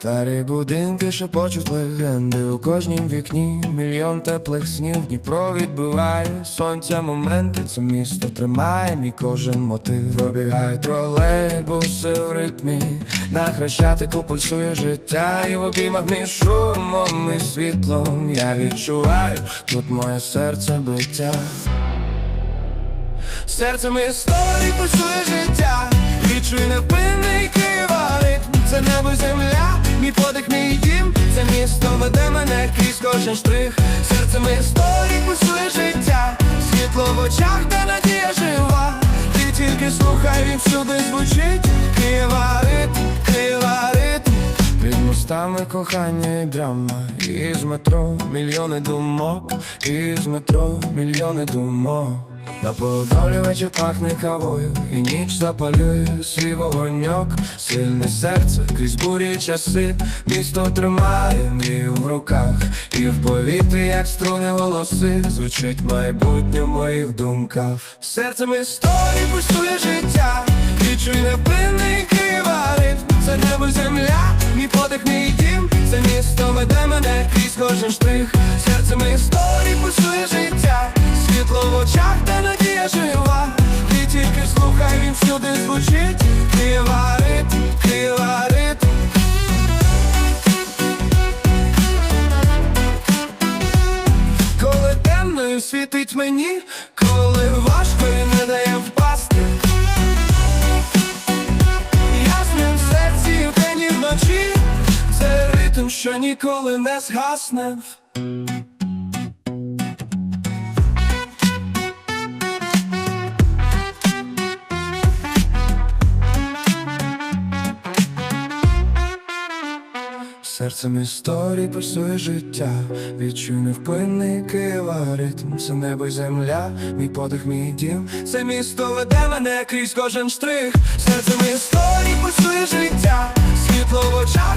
Старі будинки шепочуть легенди у кожнім вікні. Мільйон теплих снів Дніпро відбиває сонця моменти. Це місто тримає мій кожен мотив. Пробігають тролейбуси в ритмі. На хрещатику пульсує життя І в обіймах між шумом і світлом Я відчуваю тут моє серце биття. Серцем історії пульсує життя. Відчуй ритм Небо земля, мій подих, мій дім. Це місто веде мене крізь кожен штрих. Серцем історії пульсує життя. Світло в очах та надія жива. Ти тільки слухай, він всюди звучить. Києва ритм, Києва ритм під мостами кохання і драма. Із метро мільйони думок. Із метро мільйони думок На подолі пахне кавою І ніч запалює свій вогоньок. Сильне серце крізь бурі часи Місто тримає мрію в руках. І в повітрі, як струни голоси Звучить майбутнє в моїх думках. Серцем історії пульсує життя Відчуй невпинний Києва ритм Це небо земля, мій подих, мій дім. Це місто веде мене крізь кожен штрих він всюди звучить Києва ритм Коли темною світить мені, коли важко і не дає впасти. Ясним в серці вдень і вночі. Це ритм, що ніколи не згасне Серцем історії пульсує життя, відчуй невпинний Києва ритм Це небо й земля, мій подих, мій дім Це місто веде мене крізь кожен штрих. Серцем історії пульсує життя, світло в очах